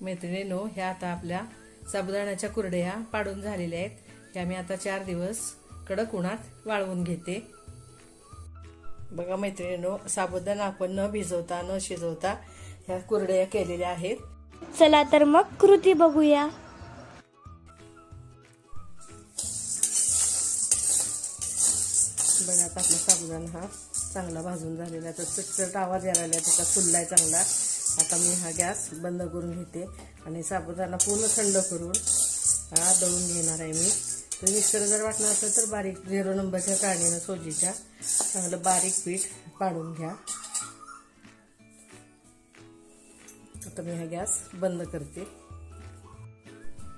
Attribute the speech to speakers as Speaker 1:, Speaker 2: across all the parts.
Speaker 1: मैत्रिणीनो ह्या आता आपल्या साबुदाण्याच्या कुरडया पाडून झालेल्या आहेत. ह्या मी आता चार दिवस कडक उन्हात वाळवून घेते. बघा मैत्रिणीनो साबुदाणा आपण न भिजवता न शिजवता ह्या कुरडया केलेल्या आहेत.
Speaker 2: चला तर मग कृती बघूया.
Speaker 1: बघा आता आपला साबुदाणा हा चांगला भाजून झालेला आहे. तर चटचट आवाज यायला त्याचा फुललाय चांगला. आता मी हा गॅस बंद करून घेते आणि साबुदाणा पूर्ण थंड करून हा दळून घेणार आहे मी. तर मिक्सर जर वाटणार असेल तर बारीक झिरो नंबरच्या काढणीनं सोजीच्या चांगलं बारीक पीठ पाडून घ्या. आता मी हा गॅस बंद करते.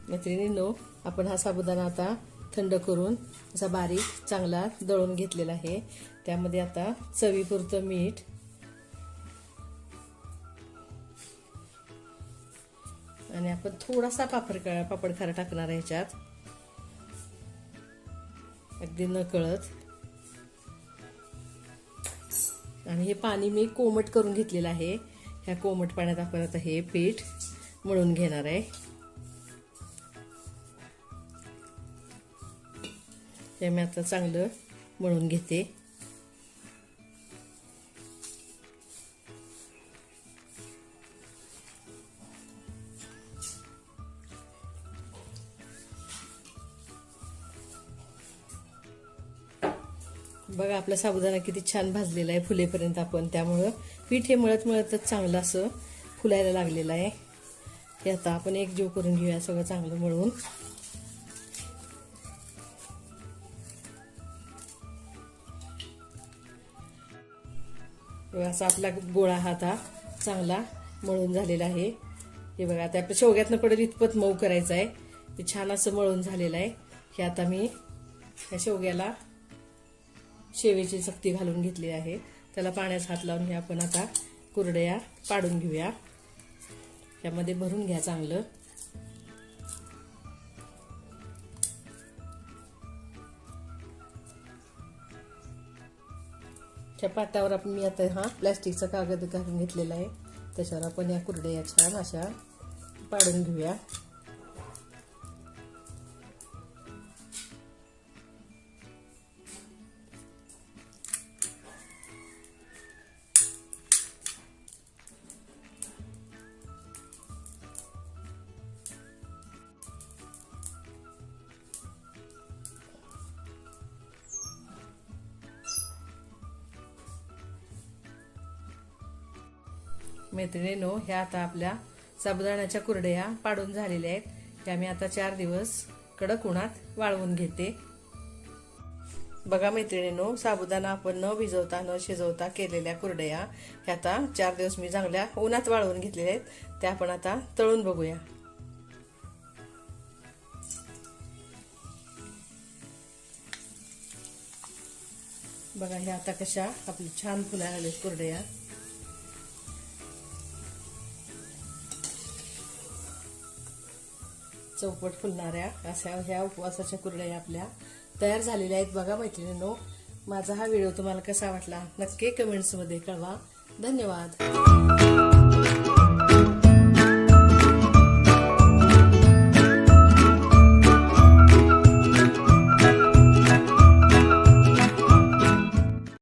Speaker 1: मैत्रिणींनो आपण हा साबुदाणा आता थंड करून असा बारीक चांगला दळून घेतलेला आहे. त्यामध्ये आता चवीपुरतं मीठ आणि आपण थोडासा पापड पापड खारा टाकणार आहे ह्याच्यात. अगदी न कळत आणि हे पाणी मी कोमट करून घेतलेलं आहे. ह्या कोमट पाण्यात आपण आता हे पीठ मळून घेणार आहे. हे मी आता चांगलं मळून घेते. बघा आपला साबुदाणा किती छान भाजलेला आहे फुलेपर्यंत आपण. त्यामुळं पीठ हे मळत मळतच चांगलं असं फुलायला लागलेलं आहे. हे आता आपण एक जीव करून घेऊया सगळं चांगलं मळून. असा आपला गोळा हा आता चांगला मळून झालेला आहे. हे बघा आता आपल्या शेवग्यातनं पडेल इतपत मऊ करायचं आहे. ते छान असं मळून झालेलं आहे. हे आता मी ह्या शेवग्याला शेवेची चकती घालून घेतली आहे. त्याला पाण्यात हात लावून हे आपण आता कुरडया पाडून घेऊया. त्यामध्ये भरून घ्या चांगलं. त्या पाटावर आपण मी आता हा प्लॅस्टिकचा कागद घालून घेतलेला आहे. त्याच्यावर आपण या कुरडया छान अशा पाडून घेऊया. मैत्रिणीनो ह्या आता आपल्या साबुदाण्याच्या कुरड्या पाडून झालेल्या आहेत. त्या मी आता चार दिवस कडक उन्हात वाळवून घेते. बघा मैत्रिणीनो साबुदाणा आपण न भिजवता न शिजवता केलेल्या कुरडया ह्या आता चार दिवस मी चांगल्या उन्हात वाळवून घेतलेल्या आहेत. त्या आपण आता तळून बघूया. बघा ह्या आता कशा आपली छान फुलायला आहेत कुरडया. चौपट फुलणाऱ्या अशा ह्या उपवासाच्या कुरड्या आपल्या तयार झालेल्या आहेत. बघा मैत्रिणींनो माझा हा व्हिडिओ तुम्हाला कसा वाटला नक्की कमेंट्समध्ये कळवा. धन्यवाद.